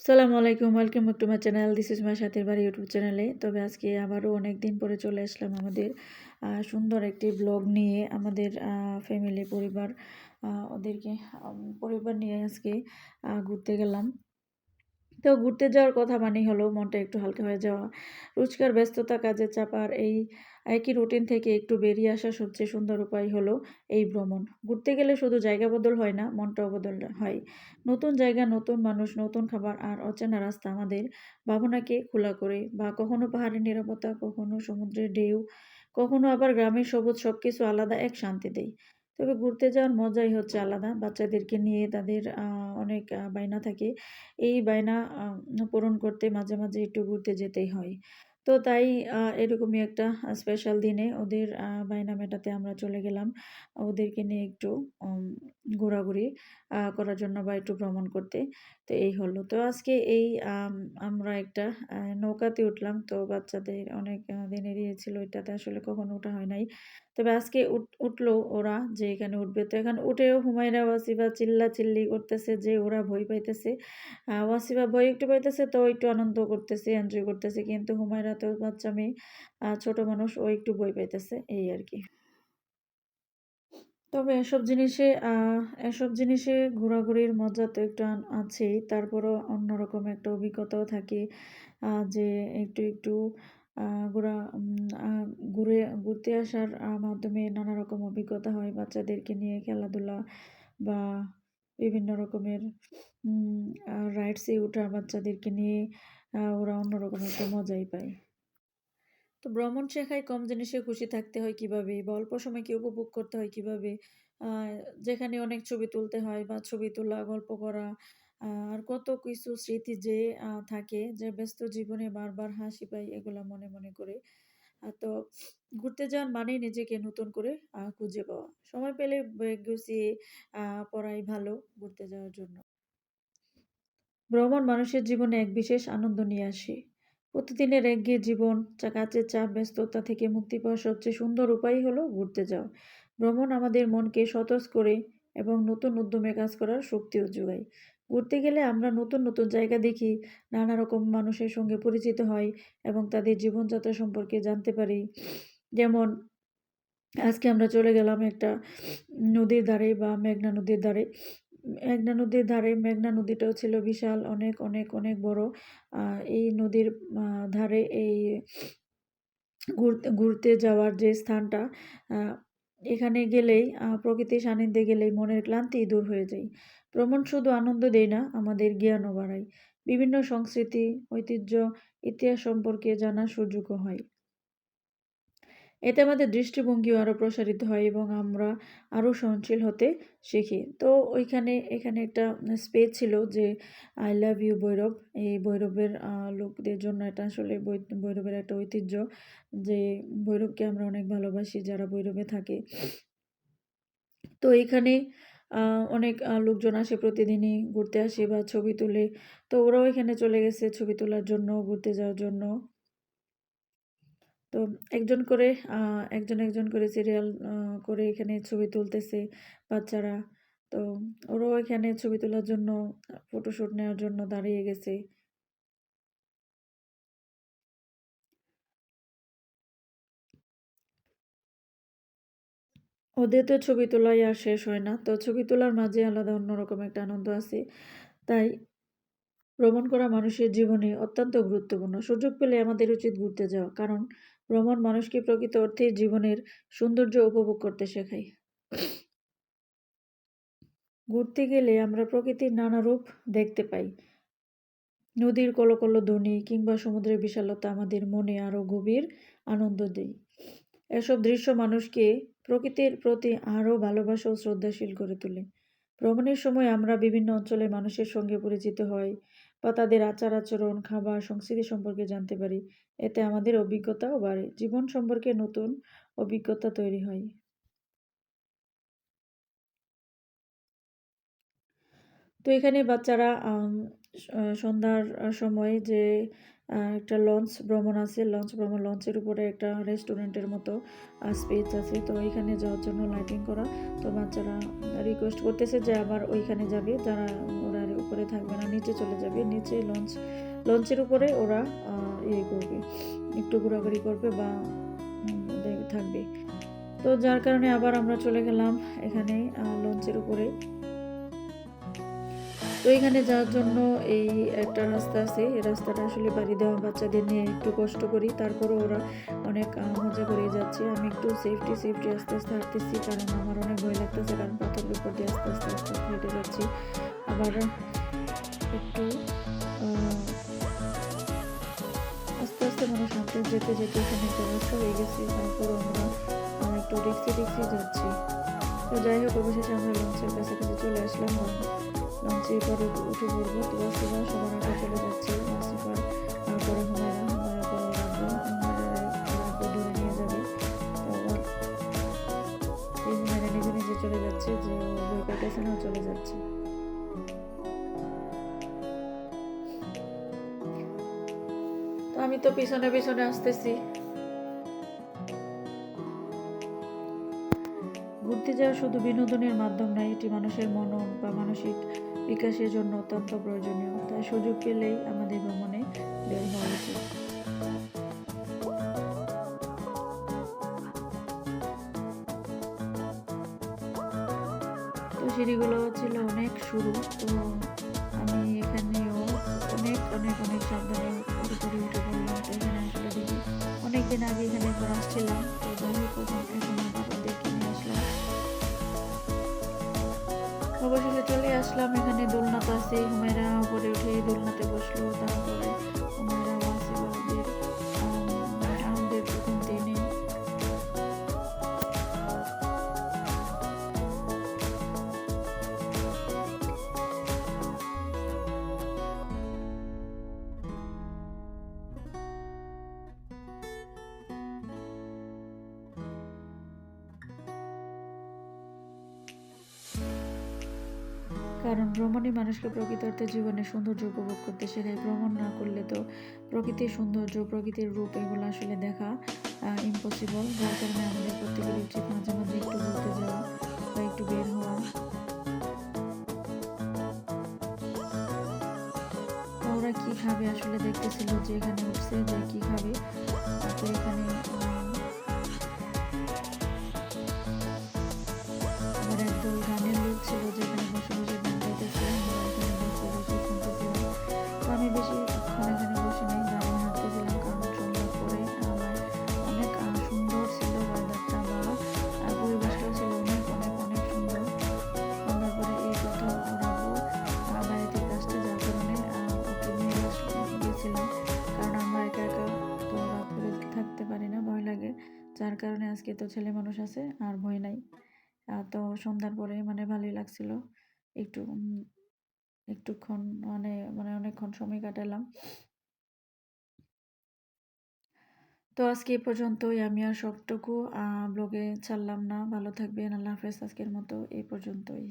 আসসালামু আলাইকুম welcome to my channel this is my সাথের বাড়ি ইউটিউব চ্যানেলে তবে আজকে আবারও অনেক দিন পরে চলে আসলাম আমাদের সুন্দর একটি ব্লগ নিয়ে আমাদের ফ্যামিলি পরিবার ওদেরকে পরিবার নিয়ে আজকে ঘুরতে গেলাম। তো ঘুরতে যাওয়ার কথা মানেই হলো মনটা একটু হালকা হয়ে যাওয়া। রোজকার ব্যস্ততা, কাজের চাপ আর এই একই রুটিন থেকে একটু বেরিয়ে আসা সবচেয়ে সুন্দর উপায় হলো এই ভ্রমণ। ঘুরতে গেলে শুধু জায়গা বদল হয় না, মনটাও বদল হয়। নতুন জায়গা, নতুন মানুষ, নতুন খাবার আর অচেনা রাস্তা আমাদের ভাবনাকে খোলা করে বা কখনো পাহাড়ের নিরাপত্তা, কখনো সমুদ্রের ঢেউ, কখনো আবার গ্রামের সবুজ সব কিছু আলাদা এক শান্তি দেয়। তবে ঘুরতে যাওয়ার মজাই হচ্ছে আলাদা। বাচ্চাদেরকে নিয়ে তাদের অনেক বায়না থাকে। এই বায়না পূরণ করতে মাঝে মাঝে একটু ঘুরতে যেতেই হয়। তো তাই এরকমই একটা স্পেশাল দিনে ওদের বায়না মেটাতে আমরা চলে গেলাম। ওদেরকে নিয়ে একটু ঘোরাঘুরি করার জন্য বা একটু ভ্রমণ করতে। তো এই হলো। তো আজকে এই আমরা একটা নৌকাতে উঠলাম। তো বাচ্চাদের অনেক আহ, দিনেরই ইয়ে ছিল এটাতে আসলে কখনো ওঠা হয় নাই। তবে আজকে উঠ উঠল ওরা যে এখানে উঠবে। তো এখানে উঠেও হুমায়রা ওয়াসিফা চিল্লা চিল্লি করতেছে যে ওরা ভয় পাইতেছে। আহ, ওয়াসিফা ভয় একটু পাইতেছে তো একটু আনন্দ করতেছে এনজয় করতেছে। কিন্তু হুমায়রা তো বাচ্চা মেয়ে ছোট মানুষ, ও একটু ভয় পাইতেছে, এই আর কি তবে এসব জিনিসে এসব জিনিসে ঘোরাঘুরির মজা তো একটু আছেই। তারপরও অন্যরকম একটা অভিজ্ঞতাও থাকে যে একটু একটু ঘোরা ঘুরে, ঘুরতে আসার মাধ্যমে নানা রকম অভিজ্ঞতা হয় বাচ্চাদেরকে নিয়ে খেলাধুলা বা বিভিন্ন রকমের রাইডসে ওঠা বাচ্চাদেরকে নিয়ে ওরা অন্যরকম একটা মজাই পায়। তো ভ্রমণ শেখায় কম জিনিসে খুশি থাকতে হয় কীভাবে? বা অল্প সময়কে উপভোগ করতে হয় কীভাবে? যেখানে অনেক ছবি তুলতে হয় বা ছবি তোলা, গল্প করা আর কত কিছু স্মৃতি যে থাকে, যে ব্যস্ত জীবনে বারবার হাসি পাই এগুলা মনে মনে করে। তো ঘুরতে যাওয়ার মানেই নিজেকে নতুন করে খুঁজে পাওয়া। সময় পেলে ব্যাগ গুছিয়ে পড়াই ভালো ঘুরতে যাওয়ার জন্য। ভ্রমণ মানুষের জীবনে এক বিশেষ আনন্দ নিয়ে আসে। প্রতিদিনের একঘেয়ে জীবন কাজের চাপ, ব্যস্ততা থেকে মুক্তি পাওয়ার সবচেয়ে সুন্দর উপায় হলো ঘুরতে যাওয়া। ভ্রমণ আমাদের মনকে সতেজ করে এবং নতুন উদ্যমে কাজ করার শক্তিও যোগায়। ঘুরতে গেলে আমরা নতুন নতুন জায়গা দেখি, নানা রকম মানুষের সঙ্গে পরিচিত হই এবং তাদের জীবনযাত্রা সম্পর্কে জানতে পারি। যেমন, আজকে আমরা চলে গেলাম একটা নদীর ধারে বা মেঘনা নদীর ধারে। মেঘনা নদীর ধারে, মেঘনা নদীটাও ছিল বিশাল, অনেক অনেক অনেক বড়। এই নদীর ধারে এই ঘুরতে ঘুরতে যাওয়ার যে স্থানটা এখানে গেলেই প্রকৃতির সান্নিধ্যে গেলেই মনের ক্লান্তি দূর হয়ে যায়। ভ্রমণ শুধু আনন্দ দেয় না, আমাদের জ্ঞানও বাড়ায়। বিভিন্ন সংস্কৃতি, ঐতিহ্য, ইতিহাস সম্পর্কে জানার সুযোগও হয়। এতে আমাদের দৃষ্টিভঙ্গিও আরও প্রসারিত হয় এবং আমরা আরও সহনশীল হতে শিখি। তো ওইখানে, এখানে একটা স্পেস ছিল যে, আই লাভ ইউ ভৈরব। এই ভৈরবের লোকদের জন্য এটা আসলে ভৈরবের একটা ঐতিহ্য যে, ভৈরবকে আমরা অনেক ভালোবাসি যারা ভৈরবে থাকে। তো এখানে অনেক লোকজন আসে প্রতিদিনই ঘুরতে আসে বা ছবি তুলে। তো ওরাও এখানে চলে গেছে ছবি তোলার জন্য, ঘুরতে যাওয়ার জন্য। তো একজন করে একজন একজন করে সিরিয়াল করে এখানে ছবি তুলতেছে বাচ্চারা। তো ওরাও এখানে ছবি তোলার জন্য ফটোশুট নেওয়ার জন্য দাঁড়িয়ে গেছে। ওদের তো ছবি তোলাই আর শেষ হয় না। তো ছবি তোলার মাঝে আলাদা অন্যরকম একটা আনন্দ আছে। তাই ভ্রমণ করা মানুষের জীবনে অত্যন্ত গুরুত্বপূর্ণ। সুযোগ পেলে আমাদের উচিত ঘুরতে যাওয়া। কারণ ভ্রমণ মানুষকে প্রকৃত অর্থে জীবনের সৌন্দর্য উপভোগ করতে শেখায়। ঘুরতে গেলে আমরা প্রকৃতির নানা রূপ দেখতে পাই। নদীর কলকল ধ্বনি কিংবা সমুদ্রের বিশালতা আমাদের মনে আরও গভীর আনন্দ দেয়। এসব দৃশ্য মানুষকে প্রকৃতির প্রতি আরও ভালোবাসা ও শ্রদ্ধাশীল করে তোলে। ভ্রমণের সময় আমরা বিভিন্ন অঞ্চলের মানুষের সঙ্গে পরিচিত হই বা তাদের আচার আচরণ, খাবার, সংস্কৃতি সম্পর্কে জানতে পারি। এতে আমাদের অভিজ্ঞতাও বাড়ে, জীবন সম্পর্কে নতুন অভিজ্ঞতা তৈরি হয়। তো এখানে বাচ্চারা সন্ধ্যার সময় যে একটা লঞ্চ ভ্রমণ আছে। লঞ্চ ভ্রমণ লঞ্চের উপরে একটা রেস্টুরেন্টের মতো স্পেস আছে। তো ওইখানে যাওয়ার জন্য লাইটিং করা। তো বাচ্চারা রিকোয়েস্ট করতেছে যে আবার ওইখানে যাবে। যারা ওরা উপরে থাকবে না, নিচে চলে যাবে। নিচে লঞ্চ লঞ্চের উপরে ওরা ইয়ে করবে, একটু ঘোরাঘুরি করবে বা থাকবে। তো যার কারণে আবার আমরা চলে গেলাম এখানে লঞ্চের উপরে। তো এখানে যাওয়ার জন্য এই একটা রাস্তা আছে। এই রাস্তাটা আসলে পাড়ি দেওয়া বাচ্চাদের নিয়ে একটু কষ্ট করি। তারপরেও ওরা অনেক মজা করে যাচ্ছে। আমি একটু সেফটি, সেফটি আস্তে, আস্তে হাঁটতেছি। কারণ আমার অনেক ভয় লাগতেছে। কারণ পাথরের উপর দিয়ে আস্তে, আস্তে, আস্তে হেঁটে যাচ্ছি। আবার একটু আস্তে, আস্তে মানুষ হাঁটতে যেতে, যেতে এখানে একটা রাস্তা হয়ে গেছে। তারপর আমরা একটু রিস্কি, রিস্কি যাচ্ছি। তো যাই হোক অবশেষে আমরা লঞ্চের কাছাকাছি চলে আসলাম। লঞ্চে এবারে উঠে পড়ব। তো ওয়াসিফা সবার আগে চলে যাচ্ছে। ওয়াসিফার আ পরে হুমায়রা, হুমায়রার পরে ওর আব্বু। হুমায়রার ওর আব্বু ধরে নিয়ে যাবে। আবার এই হুমায়রা নিজে, নিজে চলে যাচ্ছে যে ভয় না, চলে যাচ্ছে। তো আমি তো পিছনে, পিছনে আসতেছি। ঘুরতে যাওয়া শুধু বিনোদনের মাধ্যম নয়, এটি মানুষের মনন বা মানসিক বিকাশের জন্য অত্যন্ত প্রয়োজনীয়। তাই সুযোগ পেলেই আমাদের ভ্রমণে বের হওয়া উচিত। তো সিঁড়িগুলো ছিল অনেক সরু। তো আমি এখানেও অনেক, অনেক, অনেক সাবধানে উঠে পড়লাম। এখানে আসলে অনেকদিন আগে এখানে একবার আসছিলাম। আসলাম। এখানে দোলনাতে আছে। হুমায়রা উপরে উঠে দোলনাতে বসল। তারপরে কারণ ভ্রমণই মানুষকে প্রকৃত অর্থে জীবনে সৌন্দর্য উপভোগ করতে শেখায়। ভ্রমণ না করলে তো প্রকৃতির সৌন্দর্য, প্রকৃতির রূপ এগুলো আসলে দেখা ইম্পসিবল। যার কারণে আমাদের প্রত্যেকেরই উচিত মাঝে, মাঝে একটু ঘুরতে যাওয়া বা একটু বের হওয়া। ওরা কি খাবে আসলে দেখতেছিল যে এখানে উঠছে যে কি খাবে। তো এখানে যার কারণে আজকে তো ছেলে মানুষ আছে আর ভয় নাই। তো সন্ধ্যার পরে মানে ভালোই লাগছিল। একটু একটুক্ষণ মানে, মানে অনেকক্ষণ সময় কাটালাম। তো আজকে এ পর্যন্তই। আমি আর সবটুকু ব্লগে ছাড়লাম না। ভালো থাকবেন। আল্লাহ হাফেজ। আজকের মতো এই পর্যন্তই।